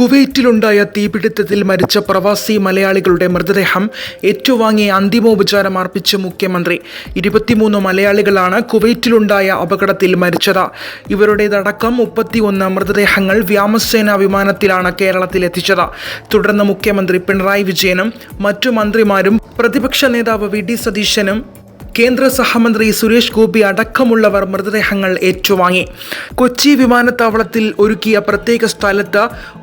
കുവൈറ്റിലുണ്ടായ തീപിടുത്തത്തിൽ മരിച്ച പ്രവാസി മലയാളികളുടെ മൃതദേഹം ഏറ്റുവാങ്ങി അന്തിമോപചാരം അർപ്പിച്ച മുഖ്യമന്ത്രി. ഇരുപത്തിമൂന്ന് മലയാളികളാണ് കുവൈറ്റിലുണ്ടായ അപകടത്തിൽ മരിച്ചത്. ഇവരുടേതടക്കം മുപ്പത്തിയൊന്ന് മൃതദേഹങ്ങൾ വ്യോമസേന വിമാനത്തിലാണ് കേരളത്തിൽ എത്തിച്ചത് തുടർന്ന് മുഖ്യമന്ത്രി പിണറായി വിജയനും മറ്റു മന്ത്രിമാരും പ്രതിപക്ഷ നേതാവ് വി ഡി സതീശനും കേന്ദ്ര സഹമന്ത്രി സുരേഷ് ഗോപി അടക്കമുള്ളവർ മൃതദേഹങ്ങൾ ഏറ്റുവാങ്ങി. കൊച്ചി വിമാനത്താവളത്തിൽ ഒരുക്കിയ പ്രത്യേക സ്ഥലത്ത്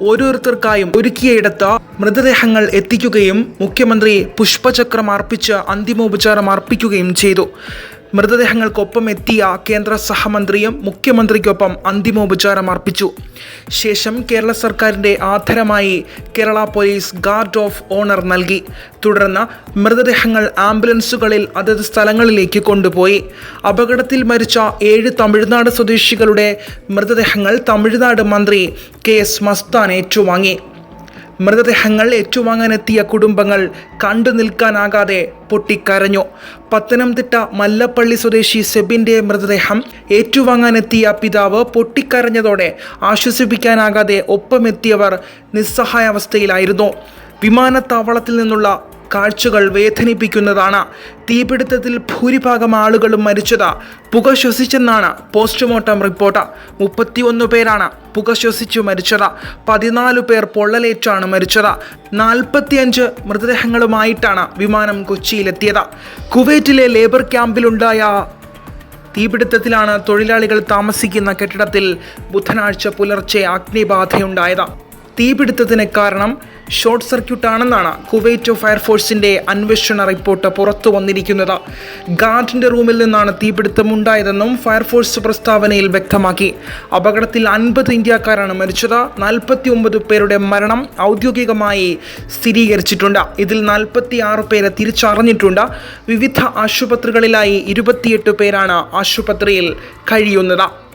ഓരോരുത്തർക്കായും ഒരുക്കിയയിടത്ത് മൃതദേഹങ്ങൾ എത്തിക്കുകയും മുഖ്യമന്ത്രി പുഷ്പചക്രം അർപ്പിച്ച് അന്തിമോപചാരം അർപ്പിക്കുകയും ചെയ്തു. മൃതദേഹങ്ങൾക്കൊപ്പം എത്തിയ കേന്ദ്ര സഹമന്ത്രിയും മുഖ്യമന്ത്രിക്കൊപ്പം അന്തിമോപചാരം അർപ്പിച്ചു. ശേഷം കേരള സർക്കാരിന്റെ ആധാരമായി Kerala police guard of honour നൽകി. തുടർന്ന് മൃതദേഹങ്ങൾ ആംബുലൻസുകളിൽ അതത് സ്ഥലങ്ങളിലേക്ക് കൊണ്ടുപോയി. അപകടത്തിൽ മരിച്ച ഏഴ് തമിഴ്നാട് സ്വദേശികളുടെ മൃതദേഹങ്ങൾ തമിഴ്നാട് മന്ത്രി കെ എസ് മസ്താൻ ഏറ്റുവാങ്ങി. മൃതദേഹങ്ങൾ ഏറ്റുവാങ്ങാനെത്തിയ കുടുംബങ്ങൾ കണ്ടു നിൽക്കാനാകാതെ പൊട്ടിക്കരഞ്ഞു. പത്തനംതിട്ട മല്ലപ്പള്ളി സ്വദേശി സെബിന്റെ മൃതദേഹം ഏറ്റുവാങ്ങാനെത്തിയ പിതാവ് പൊട്ടിക്കരഞ്ഞതോടെ ആശ്വസിപ്പിക്കാനാകാതെ ഒപ്പമെത്തിയവർ നിസ്സഹായാവസ്ഥയിലായിരുന്നു. വിമാനത്താവളത്തിൽ നിന്നുള്ള കാഴ്ചകൾ വേദനിപ്പിക്കുന്നതാണ്. തീപിടുത്തത്തിൽ ഭൂരിഭാഗം ആളുകളും മരിച്ചത് പുക ശ്വസിച്ചെന്നാണ് പോസ്റ്റ്മോർട്ടം റിപ്പോർട്ട്. മുപ്പത്തിയൊന്ന് പേരാണ് പുക ശ്വസിച്ചു മരിച്ചത് പതിനാല് പേർ പൊള്ളലേറ്റാണ് മരിച്ചത് നാൽപ്പത്തിയഞ്ച് മൃതദേഹങ്ങളുമായിട്ടാണ് വിമാനം കൊച്ചിയിലെത്തിയത്. കുവൈറ്റിലെ ലേബർ ക്യാമ്പിലുണ്ടായ തീപിടുത്തത്തിലാണ് തൊഴിലാളികൾ താമസിക്കുന്ന കെട്ടിടത്തിൽ ബുധനാഴ്ച പുലർച്ചെ അഗ്നിബാധയുണ്ടായത്. തീപിടുത്തത്തിന് കാരണം ഷോർട്ട് സർക്യൂട്ട് ആണെന്നാണ് കുവൈറ്റ് ഫയർഫോഴ്സിന്റെ അന്വേഷണ റിപ്പോർട്ട് പുറത്തു വന്നിരിക്കുന്നത്. ഗാർഡിന്റെ റൂമിൽ നിന്നാണ് തീപിടുത്തമുണ്ടായതെന്നും ഫയർഫോഴ്സ് പ്രസ്താവനയിൽ വ്യക്തമാക്കി. അപകടത്തിൽ അൻപത് ഇന്ത്യക്കാരാണ് മരിച്ചത്. നാൽപ്പത്തി ഒമ്പത് പേരുടെ മരണം ഔദ്യോഗികമായി സ്ഥിരീകരിച്ചിട്ടുണ്ട്. ഇതിൽ നാൽപ്പത്തി ആറ് പേരെ തിരിച്ചറിഞ്ഞിട്ടുണ്ട്. വിവിധ ആശുപത്രികളിലായി ഇരുപത്തിയെട്ട് പേരാണ് ആശുപത്രിയിൽ കഴിയുന്നത്.